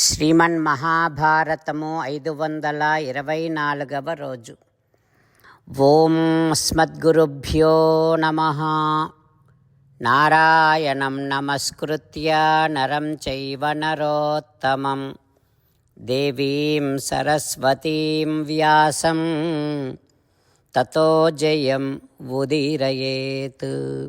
శ్రీమన్ మహాభారతము ఐదు వందల ఇరవై నాలుగవ రోజు. ఓం స్మద్గురుభ్యో నమ. నారాయణం నమస్కృత్య నరం చైవ నరోత్తమం. దేవీం సరస్వతీం వ్యాసం. తతో జయం ఉదీరయేత్.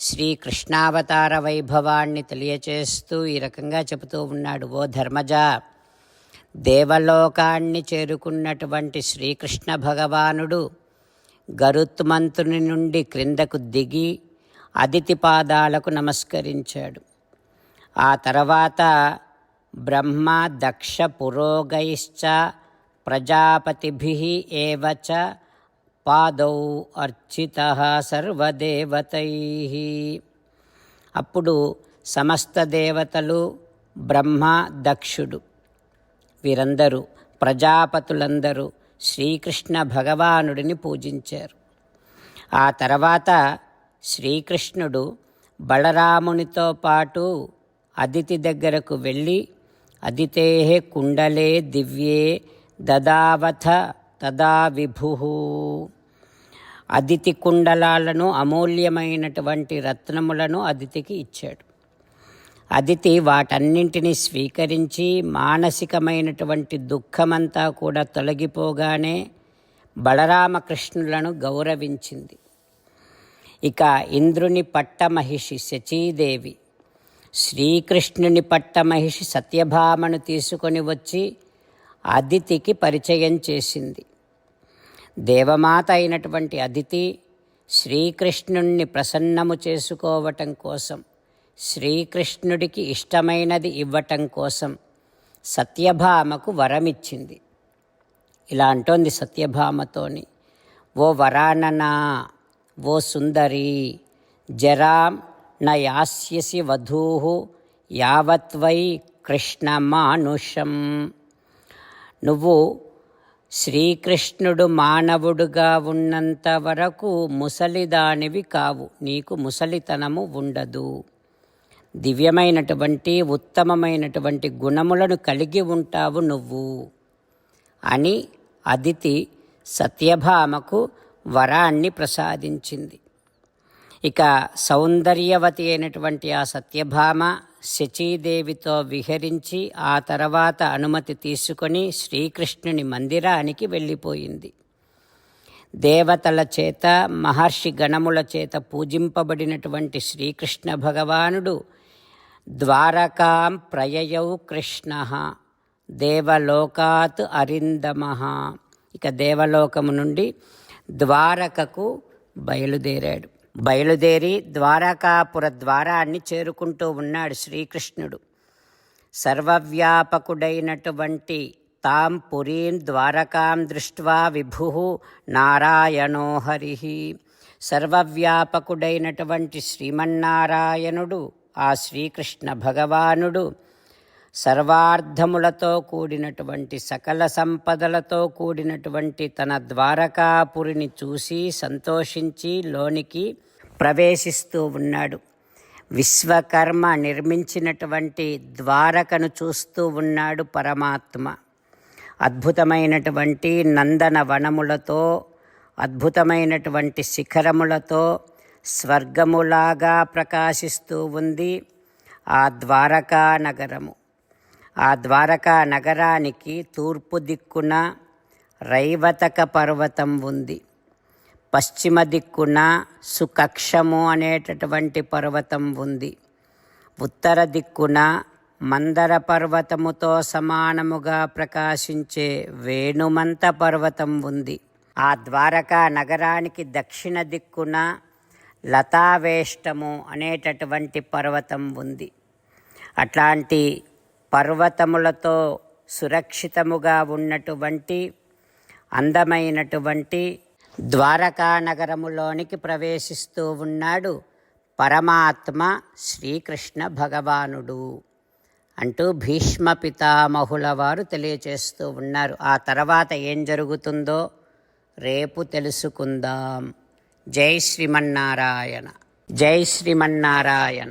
శ్రీకృష్ణావతార వైభవాన్ని తెలియచేస్తూ ఈ రకంగా చెబుతూ ఉన్నాడు ఓ ధర్మజ దేవలోకాన్ని చేరుకున్నటువంటి శ్రీకృష్ణ భగవానుడు గరుత్మంతుని నుండి క్రిందకు దిగి అదితి పాదాలకు నమస్కరించాడు. ఆ తర్వాత బ్రహ్మ దక్ష పురోగైశ్చ ప్రజాపతిభి ఏవచ పాదౌ అర్చిత సర్వదేవతై. అప్పుడు సమస్త దేవతలు బ్రహ్మ దక్షుడు. వీరందరూ ప్రజాపతులందరూ శ్రీకృష్ణ భగవానుడిని పూజించారు. ఆ తర్వాత శ్రీకృష్ణుడు బలరామునితో పాటు అదితి దగ్గరకు వెళ్ళి అదితే కుండలే దివ్యే దదావథ తదా విభు. అదితి కుండలాలను అమూల్యమైనటువంటి రత్నములను అదితికి ఇచ్చాడు. అదితి వాటన్నింటినీ స్వీకరించి మానసికమైనటువంటి దుఃఖమంతా కూడా తొలగిపోగానే బలరామకృష్ణులను గౌరవించింది. ఇక ఇంద్రుని పట్టమహిషి శచీదేవి శ్రీకృష్ణుని పట్టమహిషి సత్యభామను తీసుకొని వచ్చి అదితికి పరిచయం చేసింది. దేవమాత అయినటువంటి అదితి శ్రీకృష్ణుణ్ణి ప్రసన్నము చేసుకోవటం కోసం శ్రీకృష్ణుడికి ఇష్టమైనది ఇవ్వటం కోసం సత్యభామకు వరమిచ్చింది. ఇలా అంటోంది సత్యభామతోని ఓ వరాననా ఓ సుందరి జరాం న యాస్యసి వధూ యావత్వై కృష్ణమానుషం. నువ్వు శ్రీకృష్ణుడు మానవుడుగా ఉన్నంత వరకు ముసలిదానివి కావు. నీకు ముసలితనము ఉండదు. దివ్యమైనటువంటి ఉత్తమమైనటువంటి గుణములను కలిగి ఉంటావు నువ్వు. అని అదితి సత్యభామకు వరాన్ని ప్రసాదించింది. ఇక సౌందర్యవతి అయినటువంటి ఆ సత్యభామ శచీదేవితో విహరించి ఆ తర్వాత అనుమతి తీసుకొని శ్రీకృష్ణుని మందిరానికి వెళ్ళిపోయింది. దేవతల చేత మహర్షి గణముల చేత పూజింపబడినటువంటి శ్రీకృష్ణ భగవానుడు ద్వారకాం ప్రయయౌ కృష్ణ దేవలోకాత్ అరిందమ. ఇక దేవలోకము నుండి ద్వారకకు బయలుదేరాడు. బయలుదేరి ద్వారకాపుర ద్వారాన్ని చేరుకుంటూ ఉన్నాడు శ్రీకృష్ణుడు. సర్వవ్యాపకుడైనటువంటి తాం పురీం ద్వారకాం దృష్ట్వా విభు నారాయణో హరి. సర్వవ్యాపకుడైనటువంటి శ్రీమన్నారాయణుడు ఆ శ్రీకృష్ణ భగవానుడు సర్వార్థములతో కూడినటువంటి సకల సంపదలతో కూడినటువంటి తన ద్వారకాపురిని చూసి సంతోషించి లోనికి ప్రవేశిస్తూ ఉన్నాడు. విశ్వకర్మ నిర్మించినటువంటి ద్వారకను చూస్తూ ఉన్నాడు పరమాత్మ. అద్భుతమైనటువంటి నందన వనములతో అద్భుతమైనటువంటి శిఖరములతో స్వర్గములాగా ప్రకాశిస్తూ ఉంది ఆ ద్వారకా నగరము. ఆ ద్వారకా నగరానికి తూర్పు దిక్కున రైవతక పర్వతం ఉంది. పశ్చిమ దిక్కున సుకక్షము అనేటటువంటి పర్వతం ఉంది. ఉత్తర దిక్కున మందర పర్వతముతో సమానముగా ప్రకాశించే వేణుమంత పర్వతం ఉంది. ఆ ద్వారకా నగరానికి దక్షిణ దిక్కున లతావేష్టము అనేటటువంటి పర్వతం ఉంది. అట్లాంటి పర్వతములతో సురక్షితముగా ఉన్నటువంటి అందమైనటువంటి ద్వారకా నగరములోనికి ప్రవేశిస్తూ ఉన్నాడు పరమాత్మ శ్రీకృష్ణ భగవానుడు అంటూ భీష్మ పితామహుల వారు తెలియచేస్తూ ఉన్నారు. ఆ తర్వాత ఏం జరుగుతుందో రేపు తెలుసుకుందాం. జై శ్రీమన్నారాయణ. జై శ్రీమన్నారాయణ.